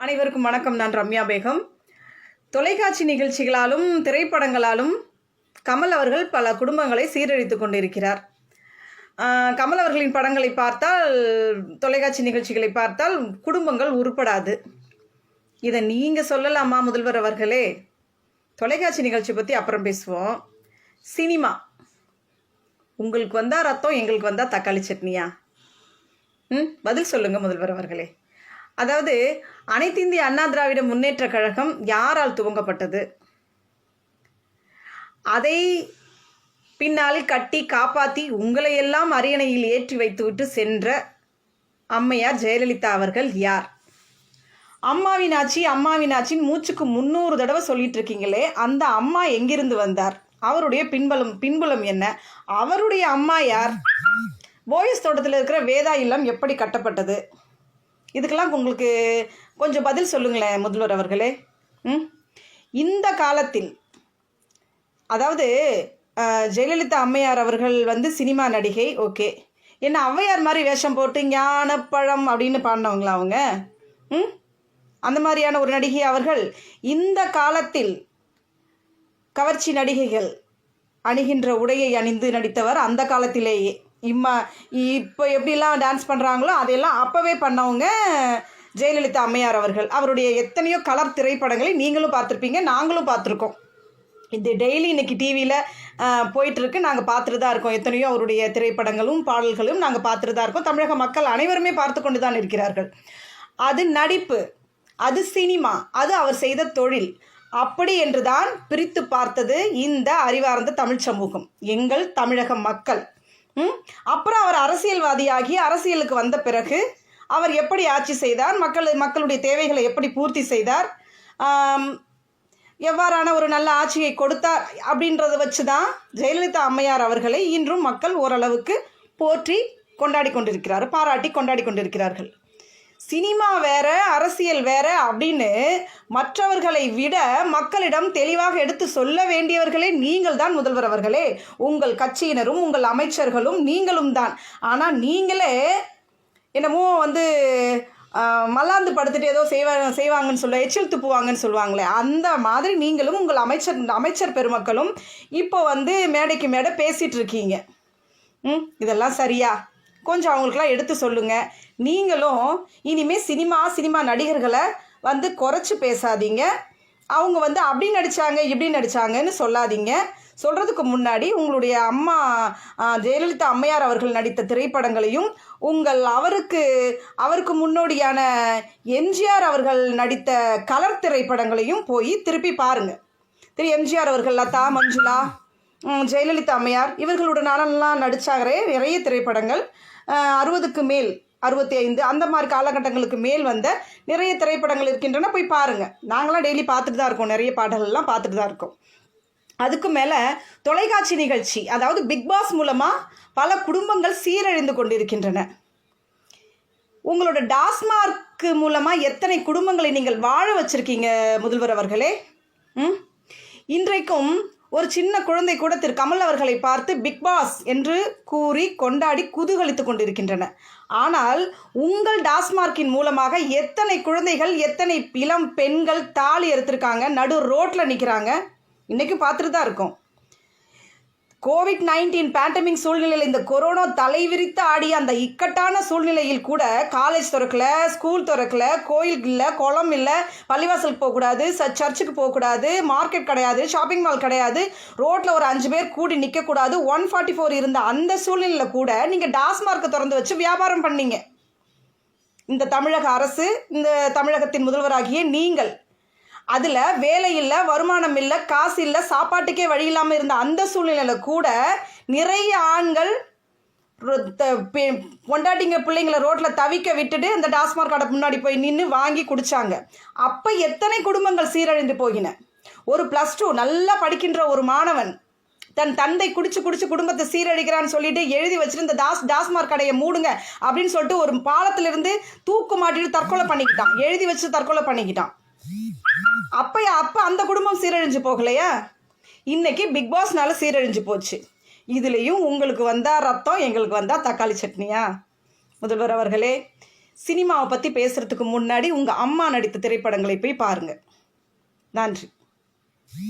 அனைவருக்கும் வணக்கம். நான் ரம்யா பேகம். தொலைக்காட்சி நிகழ்ச்சிகளாலும் திரைப்படங்களாலும் கமல் அவர்கள் பல குடும்பங்களை சீரழித்து கொண்டிருக்கிறார். கமல் அவர்களின் படங்களை பார்த்தால் தொலைக்காட்சி நிகழ்ச்சிகளை பார்த்தால் குடும்பங்கள் உருப்படாது. இதை நீங்கள் சொல்லலாமா முதல்வர் அவர்களே? தொலைக்காட்சி நிகழ்ச்சி பற்றி அப்புறம் பேசுவோம். சினிமா. உங்களுக்கு வந்தால் ரத்தம் எங்களுக்கு வந்தால் தக்காளி சட்னியா? ம் பதில் சொல்லுங்கள் முதல்வர் அவர்களே. அதாவது அனைத்து இந்திய அண்ணா திராவிட முன்னேற்ற கழகம் யாரால் துவங்கப்பட்டது? அதை பின்னால் கட்டி காப்பாற்றி உங்களையெல்லாம் அரியணையில் ஏற்றி வைத்துவிட்டு சென்ற அம்மையார் ஜெயலலிதா அவர்கள் யார்? அம்மாவின் ஆட்சி அம்மாவின் ஆட்சின்னு மூச்சுக்கு முந்நூறு தடவை சொல்லிட்டு இருக்கீங்களே அந்த அம்மா எங்கிருந்து வந்தார்? அவருடைய பின்பலம் பின்புலம் என்ன? அவருடைய அம்மா யார்? போயஸ் தோட்டத்தில் இருக்கிற வேதா இல்லம் எப்படி கட்டப்பட்டது? இதுக்கெல்லாம் உங்களுக்கு கொஞ்சம் பதில் சொல்லுங்களேன் முதல்வர் அவர்களே. ம்? இந்த காலத்தில் அதாவது ஜெயலலிதா அம்மையார் அவர்கள் வந்து சினிமா நடிகை ஓகே. என்ன ஔவையார் மாதிரி வேஷம் போட்டு ஞானப்பழம் அப்படின்னு பாடினவங்களா அவங்க? ம்? அந்த மாதிரியான ஒரு நடிகை அவர்கள் இந்த காலத்தில் கவர்ச்சி நடிகைகள் அணிகின்ற உடையை அணிந்து நடித்தவர் அந்த காலத்திலேயே. இம்மா இப்போ எப்படிலாம் டான்ஸ் பண்ணுறாங்களோ அதையெல்லாம் அப்போவே பண்ணவங்க ஜெயலலிதா அம்மையார் அவர்கள். அவருடைய எத்தனையோ கலர் திரைப்படங்களை நீங்களும் பார்த்துருப்பீங்க நாங்களும் பார்த்துருக்கோம். இது டெய்லி இன்னைக்கு டிவியில் போயிட்டுருக்கு. நாங்கள் பார்த்துட்டு தான் இருக்கோம். எத்தனையோ அவருடைய திரைப்படங்களும் பாடல்களும் நாங்கள் பார்த்துட்டு தான் இருக்கோம். தமிழக மக்கள் அனைவருமே பார்த்து கொண்டு தான் இருக்கிறார்கள். அது நடிப்பு அது சினிமா அது அவர் செய்த தொழில். அப்படி என்றுதான் பிரித்து பார்த்தது இந்த அறிவார்ந்த தமிழ் சமூகம். எங்கள் தமிழக மக்கள். அப்புறம் அவர் அரசியல்வாதியாகி அரசியலுக்கு வந்த பிறகு அவர் எப்படி ஆட்சி செய்தார்? மக்கள் மக்களுடைய தேவைகளை எப்படி பூர்த்தி செய்தார்? எவ்வாறான ஒரு நல்ல ஆட்சியை கொடுத்தார் அப்படின்றத வச்சு தான் ஜெயலலிதா அம்மையார் அவர்களை இன்றும் மக்கள் ஓரளவுக்கு போற்றி கொண்டாடி கொண்டிருக்கிறார் பாராட்டி கொண்டாடி கொண்டிருக்கிறார்கள். சினிமா வேற அரசியல் வேற அப்படின்னு மற்றவர்களை விட மக்களிடம் தெளிவாக எடுத்து சொல்ல வேண்டியவர்களே நீங்கள் தான் முதல்வர் அவர்களே. உங்கள் கட்சியினரும் உங்கள் அமைச்சர்களும் நீங்களும் தான். ஆனால் நீங்களே என்னமோ வந்து மல்லாந்து படுத்துட்டு ஏதோ செய்வா செய்வாங்கன்னு சொல்ல எச்சில் துப்புவாங்கன்னு சொல்லுவாங்களே. அந்த மாதிரி நீங்களும் உங்கள் அமைச்சர் அமைச்சர் பெருமக்களும் இப்போ வந்து மேடைக்கு மேடை பேசிகிட்டு இருக்கீங்க. ம் இதெல்லாம் சரியா? கொஞ்சம் அவங்களுக்குலாம் எடுத்து சொல்லுங்கள் நீங்களும் இனிமேல் சினிமா சினிமா நடிகர்களை வந்து குறைச்சி பேசாதீங்க. அவங்க வந்து அப்படி நடித்தாங்க இப்படி நடித்தாங்கன்னு சொல்லாதீங்க. சொல்கிறதுக்கு முன்னாடி உங்களுடைய அம்மா ஜெயலலிதா அம்மையார் அவர்கள் நடித்த திரைப்படங்களையும் உங்கள் அவருக்கு அவருக்கு முன்னோடியான எம்ஜிஆர் அவர்கள் நடித்த கலர் திரைப்படங்களையும் போய் திருப்பி பாருங்கள் திரு எம்ஜிஆர் அவர்கள் லதா மஞ்சுளா ஜெயலலிதா அம்மையார் இவர்களுடனானலாம் நடித்தாகிறே நிறைய திரைப்படங்கள். அறுபதுக்கு மேல் அறுபத்தி ஐந்து அந்த மாதிரி காலகட்டங்களுக்கு மேல் வந்த நிறைய திரைப்படங்கள் இருக்கின்றன. போய் பாருங்கள் நாங்களாம் டெய்லி பார்த்துட்டு தான் இருக்கோம். நிறைய பாடல்கள்லாம் பார்த்துட்டு தான் இருக்கோம். அதுக்கு மேலே தொலைக்காட்சி நிகழ்ச்சி அதாவது பிக் பாஸ் மூலமாக பல குடும்பங்கள் சீரழிந்து கொண்டிருக்கின்றன. உங்களோட டாஸ்மார்க் மூலமாக எத்தனை குடும்பங்களை நீங்கள் வாழ வச்சுருக்கீங்க முதல்வர் அவர்களே? ம்? இன்றைக்கும் ஒரு சின்ன குழந்தை கூட திரு கமல் அவர்களை பார்த்து பிக் பாஸ் என்று கூறி கொண்டாடி குதூகலித்து கொண்டிருக்கின்றன. ஆனால் உங்கள் டாஸ்மார்க்கின் மூலமாக எத்தனை குழந்தைகள் எத்தனை இளம் பெண்கள் தாலி எடுத்திருக்காங்க நடு ரோட்டில் நிற்கிறாங்க இன்றைக்கும் பார்த்துட்டு தான் இருக்கோம். கோவிட் நைன்டீன் பேண்டமிக் சூழ்நிலையில் இந்த கொரோனா தலைவிரித்து ஆடிய அந்த இக்கட்டான சூழ்நிலையில் கூட காலேஜ் திறக்கல ஸ்கூல் திறக்கல கோயில் இல்லை குளம் இல்லை பள்ளிவாசலுக்கு போகக்கூடாது ச சர்ச்சுக்கு போகக்கூடாது மார்க்கெட் கிடையாது ஷாப்பிங் மால் கிடையாது ரோட்டில் ஒரு அஞ்சு பேர் கூடி நிற்கக்கூடாது ஒன் ஃபார்ட்டி ஃபோர் இருந்த அந்த சூழ்நிலையில் கூட நீங்கள் டாஸ்மார்க்கை திறந்து வச்சு வியாபாரம் பண்ணீங்க. இந்த தமிழக அரசு இந்த தமிழகத்தின் முதல்வராகிய நீங்கள் அதில் வேலை இல்லை வருமானம் இல்லை காசு இல்லை சாப்பாட்டுக்கே வழி இல்லாமல் இருந்த அந்த சூழ்நிலையில் கூட நிறைய ஆண்கள் ரொ- த- பெ- பொண்டாட்டிங்க பிள்ளைங்களை ரோட்டில் தவிக்க விட்டுட்டு இந்த டாஸ்மாக் கடை முன்னாடி போய் நின்று வாங்கி குடித்தாங்க அப்போ எத்தனை குடும்பங்கள் சீரழிந்து போகின? ஒரு ப்ளஸ் டூ நல்லா படிக்கின்ற ஒரு மாணவன் தன் தந்தை குடிச்சு குடிச்சு குடும்பத்தை சீரழிக்கிறான்னு சொல்லிட்டு எழுதி வச்சுட்டு இந்த டாஸ் டாஸ்மார்க் கடையை மூடுங்க அப்படின்னு சொல்லிட்டு ஒரு பாலத்திலிருந்து தூக்கு மாட்டிட்டு தற்கொலை பண்ணிக்கிட்டான். எழுதி வச்சு தற்கொலை பண்ணிக்கிட்டான். அப்பயா அப்போ அந்த குடும்பம் சீரழிஞ்சு போகலையா? இன்னைக்கு பிக் பாஸ்னால சீரழிஞ்சு போச்சு. இதுலேயும் உங்களுக்கு வந்தால் ரத்தம் எங்களுக்கு வந்தால் தக்காளி சட்னியா? முதல்வர் அவர்களே சினிமாவை பற்றி பேசுகிறதுக்கு முன்னாடி உங்கள் அம்மா நடித்த திரைப்படங்களை போய் பாருங்கள் நன்றி.